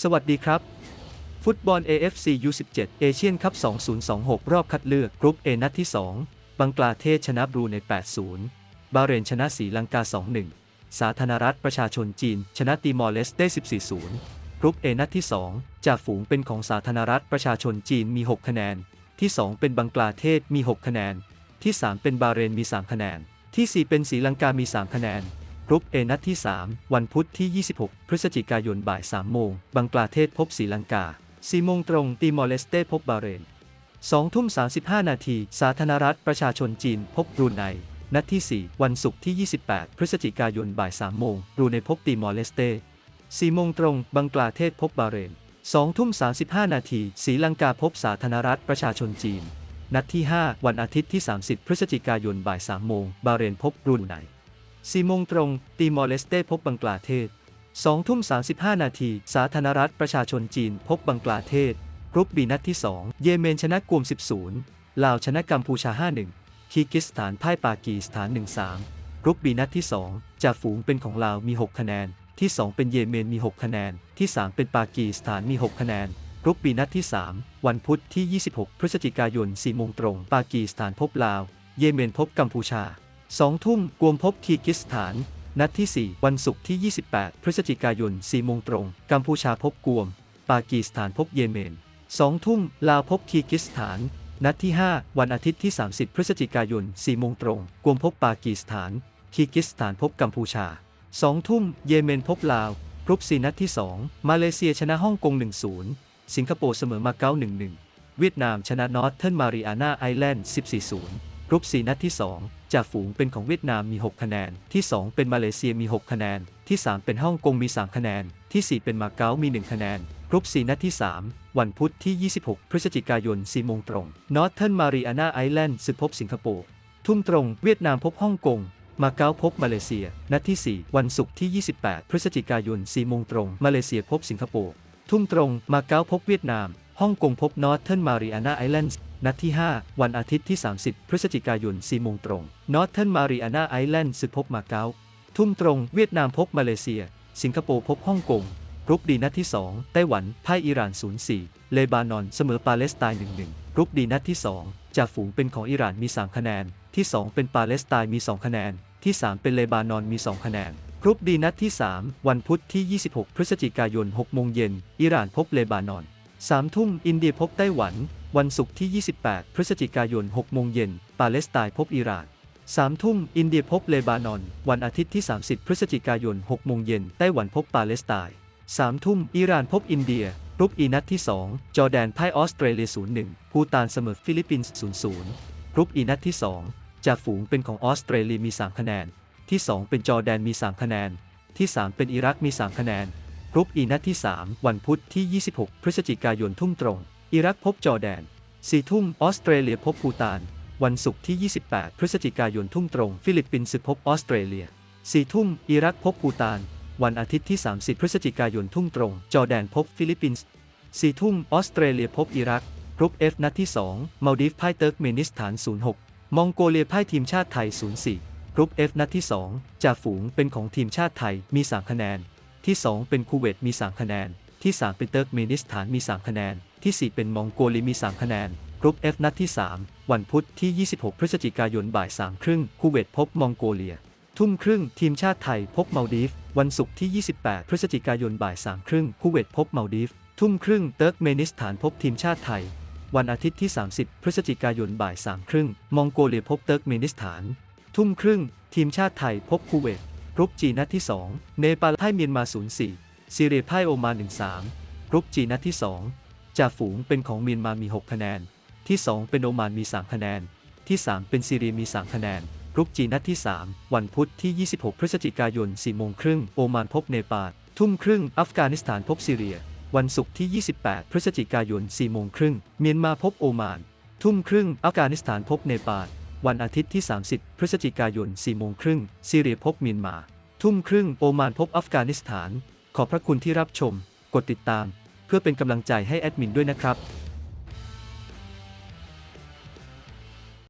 สวัสดีครับ ฟุตบอล AFC U17 เอเชียนคัพ 2026 รอบคัดเลือกกรุ๊ป A นัดที่ 2 บังกลาเทศชนะบรูใน 80 บาห์เรนชนะศรีลังกา 2-1 สาธารณรัฐประชาชนจีน ชนะติมอร์เลสเต้14-0 กรุ๊ป A นัดที่ 2 จากฝูงเป็นของสาธารณรัฐประชาชนจีนมี 6 คะแนน ที่ 2 เป็นบังกลาเทศมี 6 คะแนน ที่ 3 เป็นบาเรนมี 3 คะแนน ที่ 4 เป็นศรีลังกามี 3 คะแนน กรุ๊ป A นัดที่ 3 วันพุธที่ 26 พฤศจิกายนบ่าย 3 โมง บังกลาเทศพบศรีลังกา4โมงตรงติมอร์เลสเต้พบบาเรน2ทุ่ม 35 นาที สาธารณรัฐประชาชนจีน พบบรูไน นัดที่ 4 วันศุกร์ที่ 28 พฤศจิกายนบ่าย 3 โมงบรูไนพบติมอร์เลสเต้4โมงตรง บังกลาเทศพบบาเรน2ทุ่ม 35 นาทีศรีลังกาพบสาธารณรัฐประชาชนจีน นัดที่ 5 วันอาทิตย์ที่ 30 พฤศจิกายนบ่าย 3 โมง บาเรนพบบรูไน 4โมงตรงติมอร์เลสเต้พบบังกลาเทศ 2 ทุ่ม 35 นาที สาธารณรัฐประชาชนจีนพบบังกลาเทศกรุ๊ปบีนัดที่ 2 เยเมนชนะกวม 10ลาวชนะกัมพูชา 5-1 คีร์กิสถานพ่ายปากีสถาน 1-3 กรุ๊ปบีนัดที่ 2 จากฝูงเป็นของลาวมี 6 คะแนน ที่ 2 เป็นเยเมนมี 6 คะแนน ที่ 3 เป็นปากีสถานมี 6 คะแนนกรุ๊ปบีนัดที่ 3 วันพุธที่ 26 พฤศจิกายน 4 โมงตรง ปากีสถานพบลาว เยเมนพบกัมพูชา 2 ทุ่มกวมพบคีกิสถาน นัดที่ 4 วันศุกร์ที่ 28 พฤศจิกายน4โมงตรง กัมพูชาพบกวม ปากีสถานพบเยเมน 2 ทุ่มลาวพบคีกิสถาน นัดที่ 5 วันอาทิตย์ที่ 30 พฤศจิกายน4โมงตรง กวมพบปากีสถาน คีกิสถานพบกัมพูชา 2 ทุ่มเยเมนพบลาวกรุ๊ปซีนัดที่ 2 มาเลเซียชนะฮ่องกง 1-0 สิงคโปร์เสมอมาเก๊า 1-1 เวียดนามชนะนอร์ทเทิร์นมาริอานาไอแลนด์ 14-0 รุ๊ปซีนัดที่ 2 จากฝูงเป็นของเวียดนามมี 6 คะแนน ที่ 2 เป็นมาเลเซียมี 6 คะแนน ที่ 3 เป็นฮ่องกงมี 3 คะแนน ที่ 4 เป็นมาเก๊ามี 1 คะแนนกรุ๊ปซีนัดที่ 3 วันพุธที่ 26 พฤศจิกายน 4 โมงตรงนอร์ทเทิร์นมาริอานาไอแลนด์ศึกพบสิงคโปร์ทุ่มตรง เวียดนามพบฮ่องกงมาเก๊าพบมาเลเซีย นัดที่ 4 วันศุกร์ที่ 28 พฤศจิกายน 4 โมงตรง มาเลเซียพบสิงคโปร์ทุ่มตรง มาเก๊าพบเวียดนาม ฮ่องกงพบนอร์ทเทิร์นมาริอานาไอแลนด์ นัดที่ 5 วันอาทิตย์ที่ 30 พฤศจิกายน4โมงตรงนอร์ทเทิร์นมาริอานาไอแลนด์ศึกพบมาเก๊า ทุ่มตรง เวียดนามพบมาเลเซีย สิงคโปร์พบฮ่องกงกรุ๊ปดีนัดที่ 2 ไต้หวันพ่ายอิหร่าน 0-4 เลบานอนเสมอปาเลสไตน์ 1-1 กรุ๊ปดีนัดที่ 2จากฝูงเป็นของอิหร่านมี 3 คะแนน ที่ 2 เป็นปาเลสไตน์มี 2 คะแนน ที่ 3 เป็นเลบานอนมี 2 คะแนนกรุ๊ปดีนัดที่ 3 วันพุธที่ 26 พฤศจิกายน 6 โมงเย็น อิหร่านพบเลบานอน 3 ทุ่ม อินเดียพบไต้หวัน วันศุกร์ที่ 28 พฤศจิกายน 6 โมงเย็น ปาเลสไตน์พบอิหร่าน3ทุ่ม อินเดียพบเลบานอน วันอาทิตย์ที่ 30 พฤศจิกายน 6 โมงเย็น ไต้หวันพบปาเลสไตน์3ทุ่ม อิหร่านพบอินเดียรุปอีนัดที่ 2 จอร์แดนพ่ายออสเตรเลีย 0-1 ภูตานเสมอฟิลิปปินส์ 0-0 รุปอีนัดที่ 2 จากฝูงเป็นของออสเตรเลียมี 3 คะแนน ที่ 2 เป็นจอร์แดนมี 3 คะแนน ที่ 3 เป็นอิรักมี 3 คะแนน รุปอีนัดที่ 3 วันพุธที่ 26 พฤศจิกายนทุ่มตรง อิรักพบจอแดน4ทุ่มออสเตรเลียพบภูตาน วันศุกร์ที่ 28 พฤศจิกายนทุ่มตรง ฟิลิปปินส์พบออสเตรเลีย4ทุ่มอิรักพบภูตาน วันอาทิตย์ที่ 30 พฤศจิกายนทุ่มตรง จอแดนพบฟิลิปปินส์4ทุ่มออสเตรเลียพบอิรักกรุ๊ป F นัดที่ 2 มาลดีฟพ่ายเติร์กเมนิสถาน 06 มองโกเลียพ่ายทีมชาติไทย 04 กรุ๊ป F นัดที่ 2จาฝูงเป็นของทีมชาติไทยมี 3 คะแนน ที่ 2 เป็นคูเวตมี 3 คะแนน ที่ 3 เป็นเติร์กเมนิสถานมี 3 คะแนน ที่ 4 เป็นมองโกเลียมี 3 คะแนน กรุ๊ป F นัดที่ 3 วันพุธที่ 26 พฤศจิกายนบ่าย3ครึ่งคูเวตพบมองโกเลีย ทุ่มครึ่งทีมชาติไทยพบมาลดีฟ วันศุกร์ที่ 28 พฤศจิกายนบ่าย3ครึ่งคูเวตพบมาลดีฟ ทุ่มครึ่งเติร์กเมนิสถานพบทีมชาติไทย วันอาทิตย์ที่ 30 พฤศจิกายนบ่าย3ครึ่งมองโกเลียพบเติร์กเมนิสถาน ทุ่มครึ่ง ทีมชาติไทยพบคูเวตกรุ๊ปจีนัดที่ 2 เนปาลพ่ายเมียนมา 0-4ซีเรียพ่ายโอมาน1-3กรุ๊ปจีนัดที่ 2 จาฝูงเป็นของเมียนมามี 6 คะแนน ที่ 2 เป็นโอมานมี 3 คะแนน ที่ 3 เป็นซีเรียมี 3 คะแนนรุ๊ปจีนัดที่ 3 วันพุธที่ 26 พฤศจิกายน4โมงครึ่งโอมานพบเนปาลทุ่มครึ่งอัฟกานิสถานพบซีเรีย วันศุกร์ที่ 28 พฤศจิกายน4โมงครึ่งเมียนมาพบโอมาน ทุ่มครึ่งอัฟกานิสถานพบเนปาลวันอาทิตย์ที่ 30 พฤศจิกายน4โมงครึ่งซีเรียพบเมียนมา ทุ่มครึ่งโอมานพบอัฟกานิสถาน ขอบพระคุณที่รับชม กดติดตาม เพื่อเป็นกำลังใจให้แอดมินด้วยนะครับ